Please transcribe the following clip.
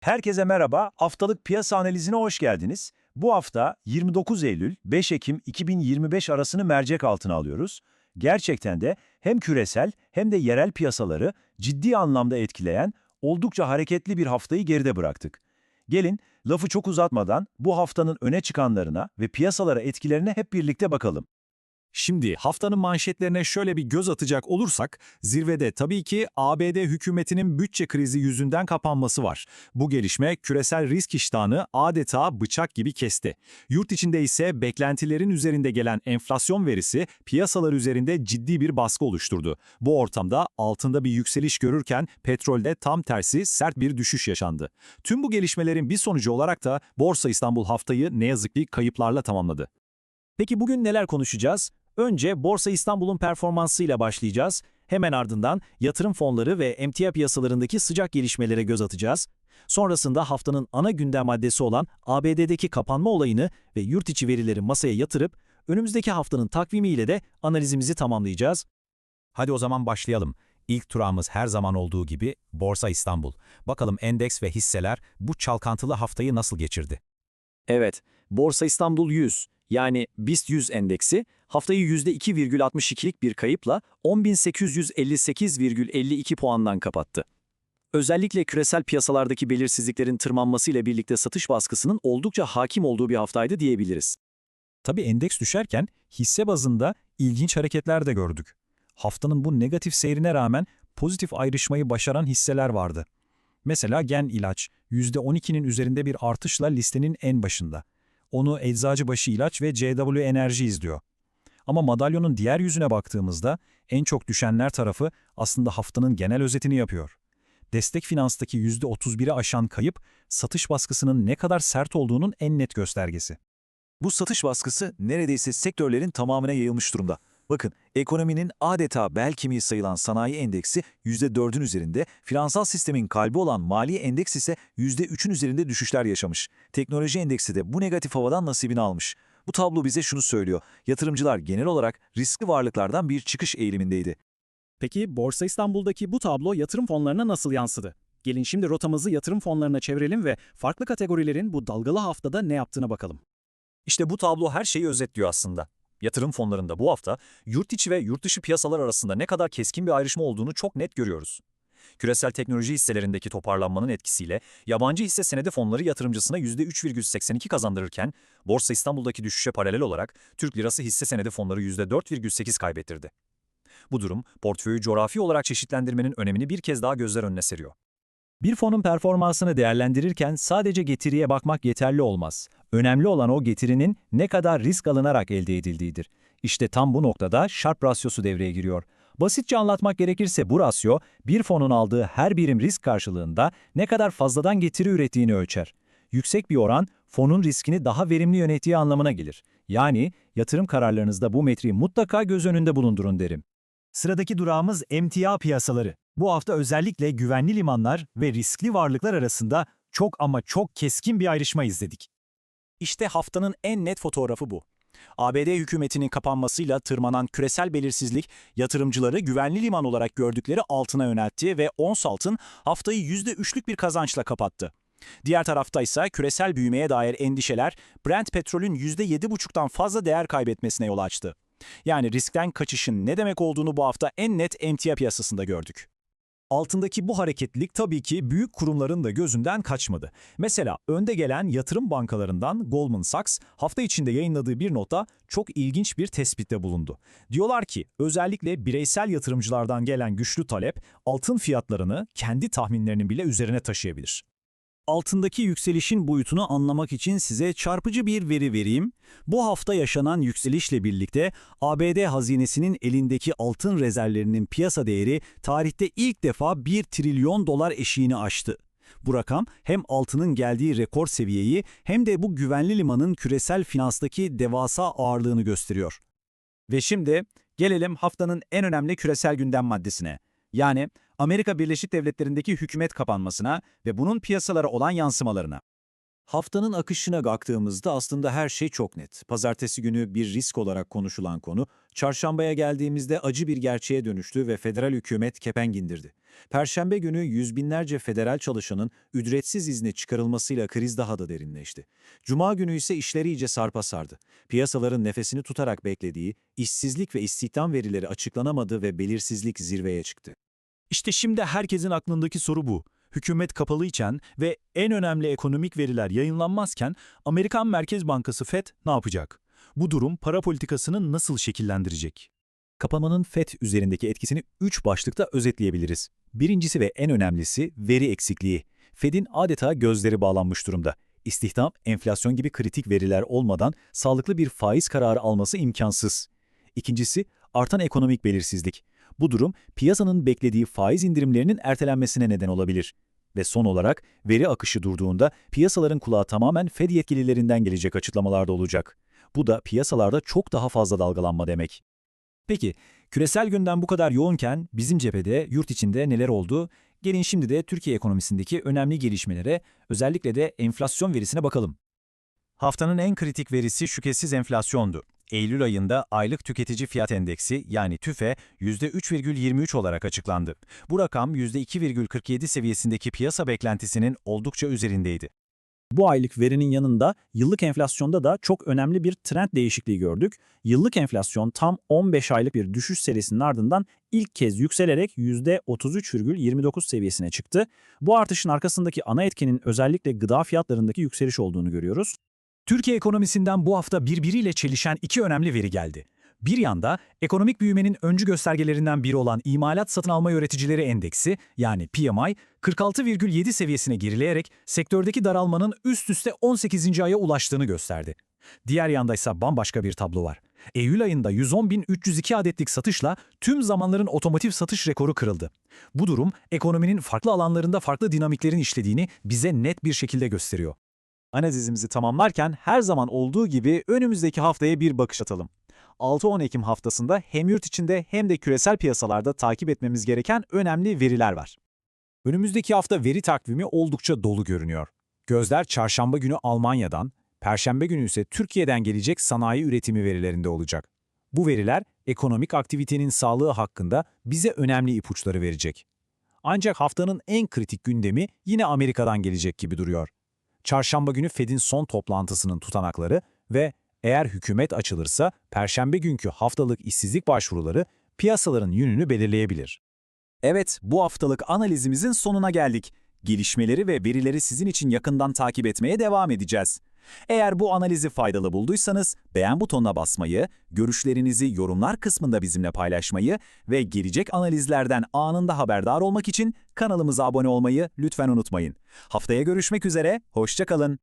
Herkese merhaba, haftalık piyasa analizine hoş geldiniz. Bu hafta 29 Eylül-5 Ekim 2025 arasını mercek altına alıyoruz. Gerçekten de hem küresel hem de yerel piyasaları ciddi anlamda etkileyen oldukça hareketli bir haftayı geride bıraktık. Gelin lafı çok uzatmadan bu haftanın öne çıkanlarına ve piyasalara etkilerine hep birlikte bakalım. Şimdi haftanın manşetlerine şöyle bir göz atacak olursak, zirvede tabii ki ABD hükümetinin bütçe krizi yüzünden kapanması var. Bu gelişme küresel risk iştahını adeta bıçak gibi kesti. Yurt içinde ise beklentilerin üzerinde gelen enflasyon verisi piyasalar üzerinde ciddi bir baskı oluşturdu. Bu ortamda altında bir yükseliş görürken petrolde tam tersi sert bir düşüş yaşandı. Tüm bu gelişmelerin bir sonucu olarak da Borsa İstanbul haftayı ne yazık ki kayıplarla tamamladı. Peki bugün neler konuşacağız? Önce Borsa İstanbul'un performansıyla başlayacağız. Hemen ardından yatırım fonları ve emtia piyasalarındaki sıcak gelişmelere göz atacağız. Sonrasında haftanın ana gündem maddesi olan ABD'deki kapanma olayını ve yurt içi verileri masaya yatırıp önümüzdeki haftanın takvimiyle de analizimizi tamamlayacağız. Hadi o zaman başlayalım. İlk turağımız her zaman olduğu gibi Borsa İstanbul. Bakalım endeks ve hisseler bu çalkantılı haftayı nasıl geçirdi? Evet, Borsa İstanbul 100 yani BIST 100 endeksi haftayı %2,62'lik bir kayıpla 10.858,52 puandan kapattı. Özellikle küresel piyasalardaki belirsizliklerin tırmanmasıyla birlikte satış baskısının oldukça hakim olduğu bir haftaydı diyebiliriz. Tabii endeks düşerken hisse bazında ilginç hareketler de gördük. Haftanın bu negatif seyrine rağmen pozitif ayrışmayı başaran hisseler vardı. Mesela Gen İlaç, %12'nin üzerinde bir artışla listenin en başında. Onu Eczacıbaşı İlaç ve CW Enerji izliyor. Ama madalyonun diğer yüzüne baktığımızda en çok düşenler tarafı aslında haftanın genel özetini yapıyor. Destek finanstaki %31'i aşan kayıp, satış baskısının ne kadar sert olduğunun en net göstergesi. Bu satış baskısı neredeyse sektörlerin tamamına yayılmış durumda. Bakın, ekonominin adeta bel kemiği sayılan sanayi endeksi %4'ün üzerinde, finansal sistemin kalbi olan mali endeks ise %3'ün üzerinde düşüşler yaşamış. Teknoloji endeksi de bu negatif havadan nasibini almış. Bu tablo bize şunu söylüyor, yatırımcılar genel olarak riskli varlıklardan bir çıkış eğilimindeydi. Peki Borsa İstanbul'daki bu tablo yatırım fonlarına nasıl yansıdı? Gelin şimdi rotamızı yatırım fonlarına çevirelim ve farklı kategorilerin bu dalgalı haftada ne yaptığına bakalım. İşte bu tablo her şeyi özetliyor aslında. Yatırım fonlarında bu hafta yurt içi ve yurt dışı piyasalar arasında ne kadar keskin bir ayrışma olduğunu çok net görüyoruz. Küresel teknoloji hisselerindeki toparlanmanın etkisiyle yabancı hisse senedi fonları yatırımcısına %3,82 kazandırırken Borsa İstanbul'daki düşüşe paralel olarak Türk lirası hisse senedi fonları %4,8 kaybettirdi. Bu durum portföyü coğrafi olarak çeşitlendirmenin önemini bir kez daha gözler önüne seriyor. Bir fonun performansını değerlendirirken sadece getiriye bakmak yeterli olmaz. Önemli olan o getirinin ne kadar risk alınarak elde edildiğidir. İşte tam bu noktada Sharpe rasyosu devreye giriyor. Basitçe anlatmak gerekirse bu rasyo, bir fonun aldığı her birim risk karşılığında ne kadar fazladan getiri ürettiğini ölçer. Yüksek bir oran, fonun riskini daha verimli yönettiği anlamına gelir. Yani yatırım kararlarınızda bu metriği mutlaka göz önünde bulundurun derim. Sıradaki durağımız emtia piyasaları. Bu hafta özellikle güvenli limanlar ve riskli varlıklar arasında çok ama çok keskin bir ayrışma izledik. İşte haftanın en net fotoğrafı bu. ABD hükümetinin kapanmasıyla tırmanan küresel belirsizlik yatırımcıları güvenli liman olarak gördükleri altına yöneltti ve ons altın haftayı %3'lük bir kazançla kapattı. Diğer tarafta ise küresel büyümeye dair endişeler Brent petrolün %7,5'tan fazla değer kaybetmesine yol açtı. Yani riskten kaçışın ne demek olduğunu bu hafta en net emtia piyasasında gördük. Altındaki bu hareketlilik tabii ki büyük kurumların da gözünden kaçmadı. Mesela önde gelen yatırım bankalarından Goldman Sachs hafta içinde yayınladığı bir nota çok ilginç bir tespitte bulundu. Diyorlar ki özellikle bireysel yatırımcılardan gelen güçlü talep altın fiyatlarını kendi tahminlerinin bile üzerine taşıyabilir. Altındaki yükselişin boyutunu anlamak için size çarpıcı bir veri vereyim. Bu hafta yaşanan yükselişle birlikte ABD hazinesinin elindeki altın rezervlerinin piyasa değeri tarihte ilk defa 1 trilyon dolar eşiğini aştı. Bu rakam hem altının geldiği rekor seviyeyi hem de bu güvenli limanın küresel finanstaki devasa ağırlığını gösteriyor. Ve şimdi gelelim haftanın en önemli küresel gündem maddesine. Yani Amerika Birleşik Devletleri'ndeki hükümet kapanmasına ve bunun piyasalara olan yansımalarına. Haftanın akışına baktığımızda aslında her şey çok net. Pazartesi günü bir risk olarak konuşulan konu, çarşambaya geldiğimizde acı bir gerçeğe dönüştü ve federal hükümet kepenk indirdi. Perşembe günü yüz binlerce federal çalışanın ücretsiz izne çıkarılmasıyla kriz daha da derinleşti. Cuma günü ise işleri iyice sarpa sardı. Piyasaların nefesini tutarak beklediği, işsizlik ve istihdam verileri açıklanamadı ve belirsizlik zirveye çıktı. İşte şimdi herkesin aklındaki soru bu. Hükümet kapalıyken ve en önemli ekonomik veriler yayınlanmazken Amerikan Merkez Bankası FED ne yapacak? Bu durum para politikasını nasıl şekillendirecek? Kapanmanın FED üzerindeki etkisini üç başlıkta özetleyebiliriz. Birincisi ve en önemlisi veri eksikliği. FED'in adeta gözleri bağlanmış durumda. İstihdam, enflasyon gibi kritik veriler olmadan sağlıklı bir faiz kararı alması imkansız. İkincisi, artan ekonomik belirsizlik. Bu durum piyasanın beklediği faiz indirimlerinin ertelenmesine neden olabilir. Ve son olarak veri akışı durduğunda piyasaların kulağı tamamen Fed yetkililerinden gelecek açıklamalarda olacak. Bu da piyasalarda çok daha fazla dalgalanma demek. Peki, küresel gündem bu kadar yoğunken bizim cephede, yurt içinde neler oldu? Gelin şimdi de Türkiye ekonomisindeki önemli gelişmelere, özellikle de enflasyon verisine bakalım. Haftanın en kritik verisi şüphesiz enflasyondu. Eylül ayında aylık tüketici fiyat endeksi yani TÜFE %3,23 olarak açıklandı. Bu rakam %2,47 seviyesindeki piyasa beklentisinin oldukça üzerindeydi. Bu aylık verinin yanında yıllık enflasyonda da çok önemli bir trend değişikliği gördük. Yıllık enflasyon tam 15 aylık bir düşüş serisinin ardından ilk kez yükselerek %33,29 seviyesine çıktı. Bu artışın arkasındaki ana etkenin özellikle gıda fiyatlarındaki yükseliş olduğunu görüyoruz. Türkiye ekonomisinden bu hafta birbiriyle çelişen iki önemli veri geldi. Bir yanda ekonomik büyümenin öncü göstergelerinden biri olan imalat satın alma üreticileri endeksi yani PMI 46,7 seviyesine gerileyerek sektördeki daralmanın üst üste 18. aya ulaştığını gösterdi. Diğer yanda ise bambaşka bir tablo var. Eylül ayında 110.302 adetlik satışla tüm zamanların otomotiv satış rekoru kırıldı. Bu durum ekonominin farklı alanlarında farklı dinamiklerin işlediğini bize net bir şekilde gösteriyor. Analizimizi tamamlarken her zaman olduğu gibi önümüzdeki haftaya bir bakış atalım. 6-10 Ekim haftasında hem yurt içinde hem de küresel piyasalarda takip etmemiz gereken önemli veriler var. Önümüzdeki hafta veri takvimi oldukça dolu görünüyor. Gözler çarşamba günü Almanya'dan, perşembe günü ise Türkiye'den gelecek sanayi üretimi verilerinde olacak. Bu veriler ekonomik aktivitenin sağlığı hakkında bize önemli ipuçları verecek. Ancak haftanın en kritik gündemi yine Amerika'dan gelecek gibi duruyor. Çarşamba günü Fed'in son toplantısının tutanakları ve eğer hükümet açılırsa perşembe günkü haftalık işsizlik başvuruları piyasaların yönünü belirleyebilir. Evet, bu haftalık analizimizin sonuna geldik. Gelişmeleri ve verileri sizin için yakından takip etmeye devam edeceğiz. Eğer bu analizi faydalı bulduysanız beğen butonuna basmayı, görüşlerinizi yorumlar kısmında bizimle paylaşmayı ve gelecek analizlerden anında haberdar olmak için kanalımıza abone olmayı lütfen unutmayın. Haftaya görüşmek üzere, hoşça kalın.